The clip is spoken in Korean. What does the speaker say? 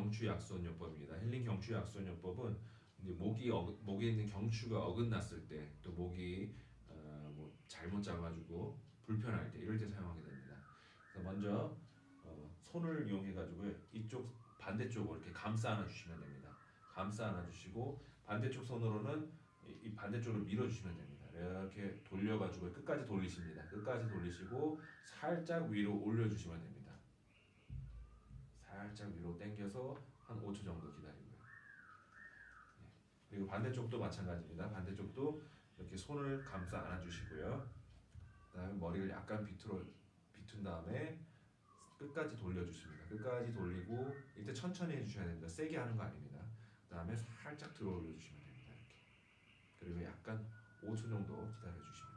경추 약손 요법입니다. 힐링 경추 약손 요법은 이제 목이 어, 목에 있는 경추가 어긋났을 때 또 목이 어, 뭐 잘못 잡아주고 불편할 때 이럴 때 사용하게 됩니다. 그래서 먼저 어, 손을 이용해 가지고 이쪽 반대쪽으로 이렇게 감싸 안아 주시면 됩니다. 감싸 안아 주시고 반대쪽 손으로는 이, 이 반대쪽으로 밀어 주시면 됩니다. 이렇게 돌려 가지고 끝까지 돌리십니다. 끝까지 돌리시고 살짝 위로 올려 주시면 됩니다. 살짝 위로 당겨서 한 5초 정도 기다리고요. 네. 그리고 반대쪽도 마찬가지입니다. 반대쪽도 이렇게 손을 감싸 안아 주시고요. 그다음에 머리를 약간 비틀어 비튼 다음에 끝까지 돌려주십니다. 끝까지 돌리고 이때 천천히 해주셔야 됩니다. 세게 하는 거 아닙니다. 그다음에 살짝 들어 올려주시면 됩니다. 이렇게 그리고 약간 5초 정도 기다려 주시면